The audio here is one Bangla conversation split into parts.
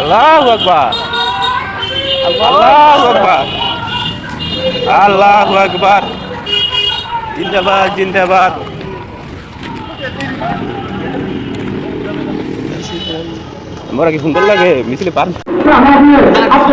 আল্লাহ আকবার। আল্লাহ আকবার। আল্লাহ আকবার। জিন্দাবাদ জিন্দাবাদ। আমরা কি সুন্দর লাগে? মিছিলে পার আজকে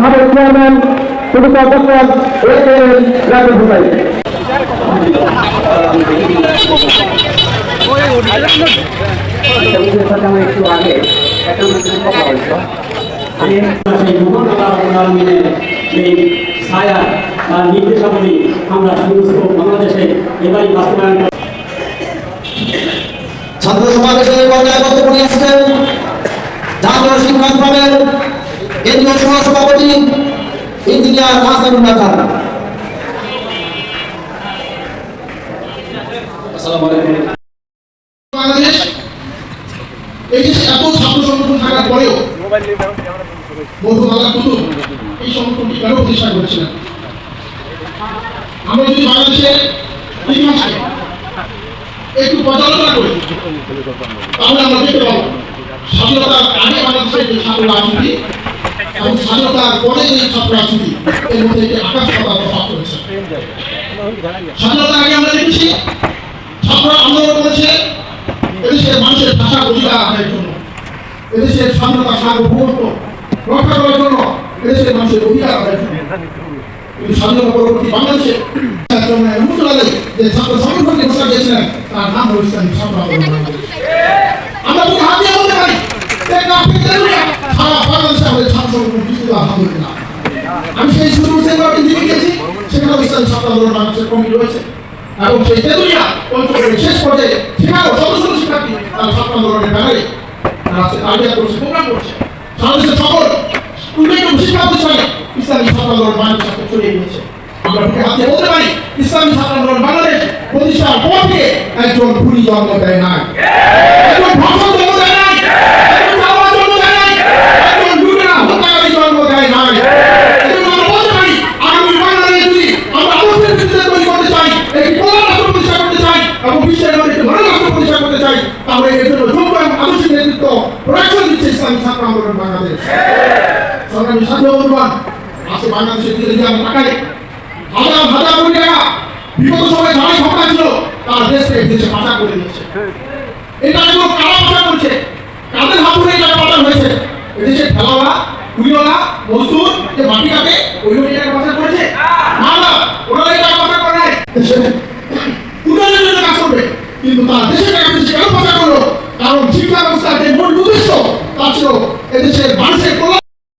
সাবেক chairman professor doctor A K Raju Hussain একটু আগে একটা কথা ছায়া বা নির্দেশাবলী আমরা সমস্ত বাংলাদেশে এবারই বাস্তবায়ন ছাত্র সমাবেশের পর্যায়ে বক্তব্য নিয়ে আসছেন জাতীয় শিক্ষক কেন্দ্রীয় সহ সভাপতি ইঞ্জিনিয়ার হাসানুল্লাহ খান। বাংলাদেশ এই দেশে এত ছাত্র সংগঠন থাকার পরেও কুতুব এই সংগঠনটি কেন প্রতিষ্ঠা করেছিলেন আমরা যদি বাংলাদেশের ইতিহাসকে একটু পর্যালোচনা করি তাহলে আমরা দেখতে পাবো স্বাধীনতার আগে বাংলাদেশের যে ছাত্র রাজনীতি এবং স্বাধীনতার পরে যে ছাত্র রাজনীতি এর মধ্যে একটি আকাশ পাতাল তফাৎ রয়েছে স্বাধীনতার আগে আমরা দেখেছি, ছাত্ররা আন্দোলন করেছে, এদেশের মানুষের ভাষা অধিকার আদায়ের জন্য। এদেশের স্বাধীনতা সার্বভৌমত্ব রক্ষা করার জন্য এদেশের মানুষের অধিকার আদায়ের জন্য ছাত্র ছাত্র আমরা সারা বাংলাদেশে আমাদের ছাত্র আলহামদুলিল্লাহ আমি সেই শুরু সেবার দিকে গেছি সেখানেও ইসলামী ছাত্র আন্দোলন বাংলাদেশের কমিটি রয়েছে। এবং সেই তেতুলিয়া অঞ্চলের শেষ পর্যায়ে সেখানেও শত শত শিক্ষার্থী তারা ছাত্র আন্দোলনের ব্যানারে তারা আইডিয়া করছে, প্রোগ্রাম করছে। সারা দেশের সকল উল্লেখযোগ্য শিক্ষা প্রতিষ্ঠানে ইসলামী ছাত্র আন্দোলন বাংলাদেশ সাথে ছড়িয়ে গিয়েছে আমরা বুকে হাতে বলতে পারি, ইসলামী ছাত্র আন্দোলন বাংলাদেশ প্রতিষ্ঠার পর থেকে একজন ভুলি জন্ম দেয় নাই। একজন ভাষণ জন্ম দেয় নাই একজন চাওয়া জন্ম দেয় নাই একজন লুটেরা হত্যাকারী জন্ম দেয় নাই এজন্য আমরা বলতে পারি আগামী বাংলাদেশ যদি আমরা আলোচনার ভিত্তিতে তৈরি করতে চাই একটি প্রধান রাষ্ট্র প্রতিষ্ঠা করতে চাই এবং প্রতিষ্ঠা করতে চাই, তাহলে এর জন্য আদর্শিক নেতৃত্ব দিচ্ছে ইসলামী ছাত্র আন্দোলন বাংলাদেশ। আজকে বাংলাদেশের দিকে যদি আমরা তাকাই, হাজার হাজার কোটি টাকা বিগত যারাই ছিল, তারা দেশকে দেশে পাচার করে এই টাকাগুলো কারা পাচার করছে? কাদের হাত ধরে এই টাকা পাচার হয়েছে? এদেশে মজদুর যে মাটি কাটে ওই লোক এই টাকা পাচার করেছে না না ওরা এই টাকা পাচার করে নাই দেশে উন্নয়নের জন্য কাজ করবে কিন্তু তারা দেশের টাকা দেশে কেন করল কারণ শিক্ষা ব্যবস্থার যে মূল উদ্দেশ্য তা ছিল এদেশের মানুষের